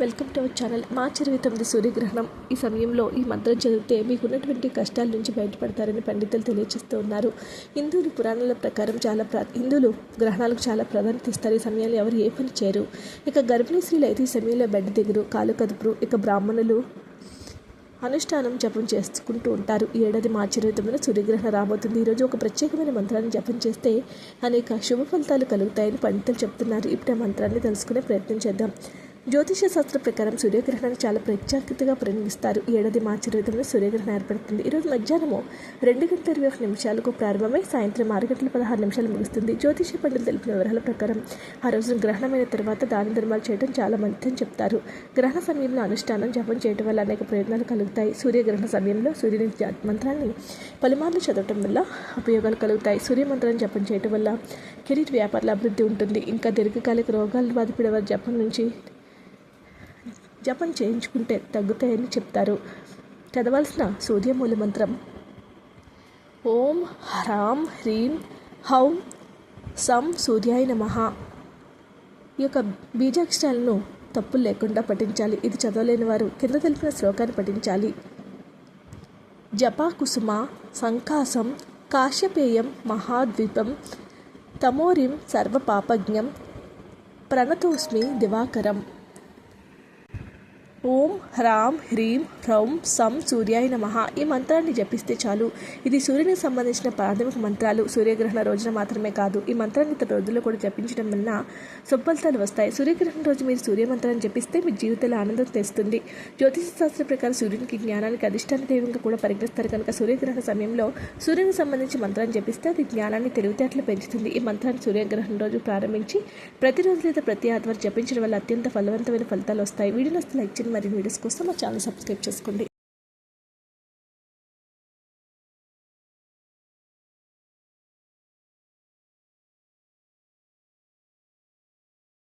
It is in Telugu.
Welcome to our channel. మార్చి ఇరవై తొమ్మిది సూర్యగ్రహణం. ఈ సమయంలో ఈ మంత్రం చదివితే మీకు ఉన్నటువంటి కష్టాల నుంచి బయటపడతారని పండితులు తెలియజేస్తూ ఉన్నారు. హిందువులు పురాణాల ప్రకారం చాలా ప్రా హిందువులు గ్రహణాలకు చాలా ప్రాధాన్యత ఇస్తారు. ఈ సమయంలో ఎవరు ఏ పని చేయరు. ఇక గర్భిణీ స్త్రీలు అయితే ఈ సమయంలో బెడ్ దిగురు కాలు కదుపురు. ఇక బ్రాహ్మణులు అనుష్ఠానం జపం చేసుకుంటూ ఉంటారు. ఈ ఏడాది మార్చి ఇరవై తొమ్మిదిన సూర్యగ్రహణం రాబోతుంది. ఈరోజు ఒక ప్రత్యేకమైన మంత్రాన్ని జపం చేస్తే అనేక శుభ ఫలితాలు కలుగుతాయని పండితులు చెప్తున్నారు. ఇప్పుడు ఆ మంత్రాన్ని తెలుసుకునే ప్రయత్నం చేద్దాం. జ్యోతిష శాస్త్ర ప్రకారం సూర్యగ్రహణాన్ని చాలా ప్రత్యేకతగా పరిగణిస్తారు. ఏడాది మార్చి ఇరవై సూర్యగ్రహణం ఏర్పడుతుంది. ఈరోజు మధ్యాహ్నము రెండు గంటల ఇరవై ఒక నిమిషాలకు ప్రారంభమై సాయంత్రం ఆరు గంటల పదహారు నిమిషాలు ముగుస్తుంది. జ్యోతిష పండితులు తెలిపిన వివరాల ప్రకారం ఆ రోజున గ్రహణమైన తర్వాత దాన ధర్మాలు చేయడం చాలా మంచిదని చెప్తారు. గ్రహణ సమయంలో అనుష్ఠానం జపం చేయడం వల్ల అనేక ప్రయోజనాలు కలుగుతాయి. సూర్యగ్రహణ సమయంలో సూర్యుని జా- మంత్రాన్ని పలుమార్లు చదవటం వల్ల ఉపయోగాలు కలుగుతాయి. సూర్య మంత్రాన్ని జపం చేయడం వల్ల కెరీర్ వ్యాపారాల అభివృద్ధి ఉంటుంది. ఇంకా దీర్ఘకాలిక రోగాలు బాధపడే వారి జపం నుంచి జపం చేయించుకుంటే తగ్గుతాయని చెప్తారు. చదవాల్సిన సూర్యమూల మంత్రం. ఓం హ్రాం హ్రీం హౌం సం సూర్యాయ నమః. ఈ యొక్క బీజాక్షరాలను తప్పులు లేకుండా పఠించాలి. ఇది చదవలేని వారు కింద తెలిపిన శ్లోకాన్ని పఠించాలి. జపాకుసుమ సంకాసం కాశ్యపేయం మహాద్వీపం తమోరిం సర్వపాపజ్ఞం ప్రణతోస్మి దివాకరం. ఓం హ్రాం హ్రీం హ్రౌం సం సూర్యాయ నమః. ఈ మంత్రాన్ని జపిస్తే చాలు. ఇది సూర్యునికి సంబంధించిన ప్రాథమిక మంత్రాలు. సూర్యగ్రహణ రోజున మాత్రమే కాదు ఈ మంత్రాన్ని ఇతర రోజుల్లో కూడా జపించడం వలన సుఫలితాలు వస్తాయి. సూర్యగ్రహణ రోజు మీరు సూర్య మంత్రాన్ని జపిస్తే మీ జీవితంలో ఆనందం తెస్తుంది. జ్యోతిష శాస్త్ర ప్రకారం సూర్యునికి జ్ఞానానికి అధిష్టాన దైవంగా కూడా పరిగణిస్తారు కనుక సూర్యగ్రహణ సమయంలో సూర్యునికి సంబంధించి మంత్రాన్ని జపిస్తే అది జ్ఞానాన్ని తెలివితేటలు పెంచుతుంది. ఈ మంత్రాన్ని సూర్యగ్రహణం రోజు ప్రారంభించి ప్రతిరోజు లేదా ప్రతి ఆదివారం జపించడం వల్ల అత్యంత ఫలవంతమైన ఫలితాలు వస్తాయి. వీడియోని వస్తే లైక్ చేయండి. మరియు వీడియోస్ కోసం మా ఛానల్ సబ్స్క్రైబ్ చేసుకోండి